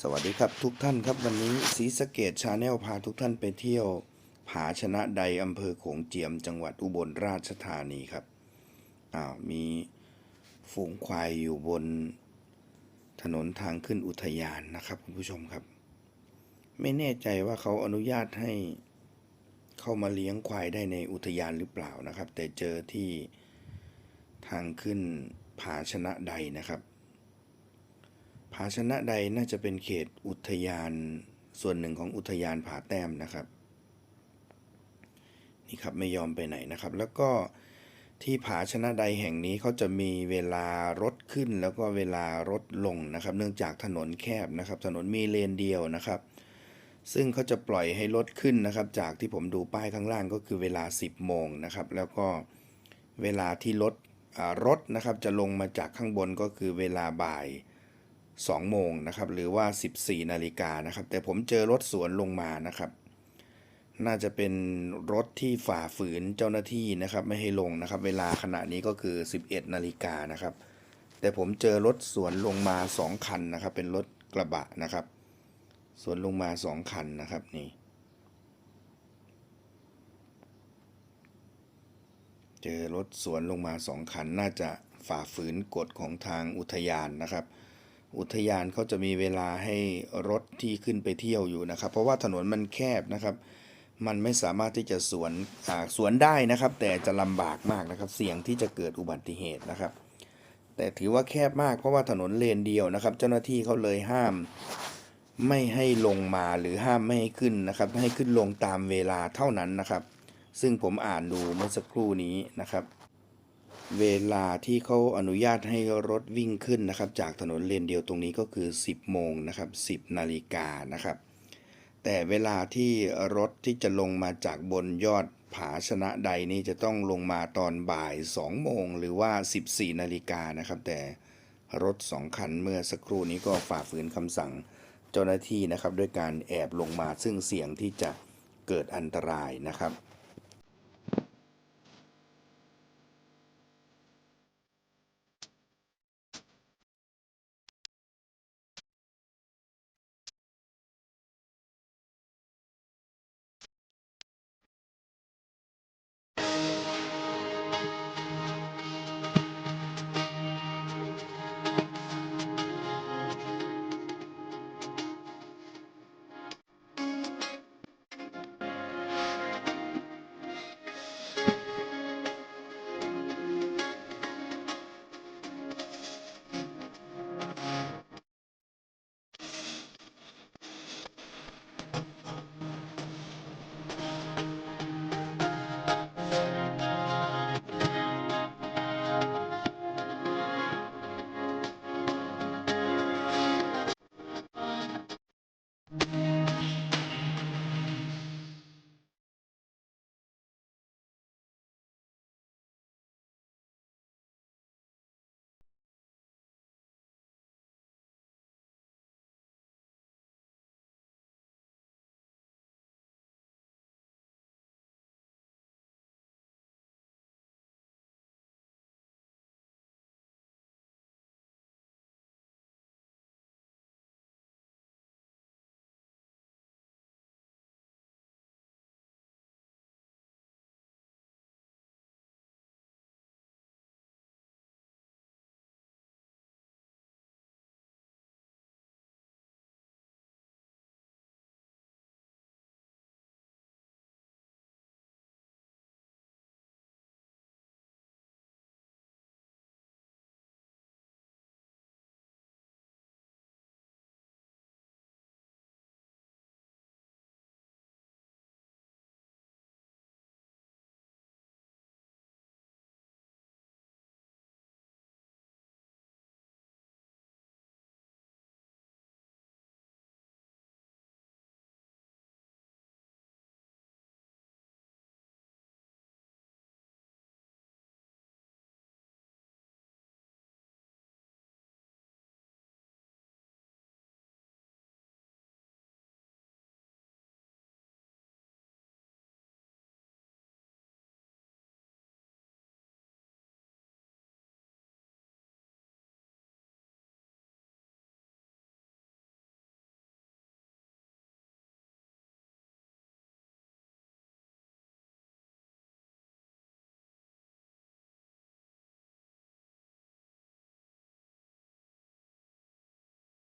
สวัสดีครับทุกท่านครับวันนี้ศรีสะเกดชาแนลพาทุกท่านไปเที่ยว ผาชนะใดอำเภอโขงเจียม จังหวัดอุบลราชธานีครับอ้าวมีฝูงควายอยู่บนถนนทางขึ้นอุทยานนะครับคุณผู้ชมครับ ไม่แน่ใจว่าเขาอนุญาตให้เข้ามาเลี้ยงควายได้ในอุทยานหรือเปล่านะครับ แต่เจอที่ทางขึ้นผาชนะใดนะครับ ผาชนะใดน่าจะเป็นเขตอุทยานส่วนหนึ่งของอุทยานผาแต้มนะครับ นี่ครับไม่ยอมไปไหนนะครับ แล้วก็ที่ผาชนะใดแห่งนี้เขาจะมีเวลารถขึ้นแล้วก็เวลารถลงนะครับ เนื่องจากถนนแคบนะครับ ถนนมีเลนเดียวนะครับ ซึ่งเขาจะปล่อยให้รถขึ้นนะครับ จากที่ผมดูป้ายข้างล่างก็คือเวลา 10 โมงนะครับ แล้วก็เวลาที่รถรถนะครับจะลงมาจากข้างบนก็คือเวลาบ่าย 2 โมงนะครับ หรือว่า 14 นาฬิกานะครับ แต่ผมเจอรถสวนลงมานะครับ น่าจะเป็นรถที่ฝ่าฝืนเจ้าหน้าที่นะครับ ไม่ให้ลงนะครับ เวลาขณะนี้ก็คือ 11 นาฬิกานะครับ แต่ผมเจอรถสวนลงมา 2 คันนะครับ เป็นรถกระบะนะครับ สวนลงมา 2 คันนะครับนี่ เจอรถสวนลงมาสองคัน น่าจะฝ่าฝืนกฎของทางอุทยานนะครับ อุทยานเขาจะมีเวลาให้รถที่ขึ้นไปเที่ยวอยู่นะครับ เพราะว่าถนนมันแคบนะครับ มันไม่สามารถที่จะสวนสวนได้นะครับ แต่จะลำบากมากนะครับ เสี่ยงที่จะเกิดอุบัติเหตุนะครับ แต่ถือว่าแคบมากเพราะว่าถนนเลนเดียวนะครับ เจ้าหน้าที่เขาเลยห้ามไม่ให้ลงมาหรือห้ามไม่ให้ขึ้นนะครับ ให้ขึ้นลงตามเวลาเท่านั้นนะครับ ซึ่งผมอ่านดูเมื่อสักครู่นี้นะครับ เวลาที่เขาอนุญาตให้รถวิ่งขึ้นนะครับ จากถนนเลนเดียวตรงนี้ก็คือ 10 โมงนะครับ 10 นาฬิกานะครับ แต่เวลาที่รถที่จะลงมาจากบนยอดผาชนะใดนี้จะต้องลงมาตอนบ่าย 2 โมง หรือว่า 14 นาฬิกานะครับ แต่รถ 2 คันเมื่อสักครู่นี้ก็ฝ่าฝืนคำสั่งเจ้าหน้าที่นะครับ ด้วยการแอบลงมาซึ่งเสี่ยงที่จะเกิดอันตรายนะครับ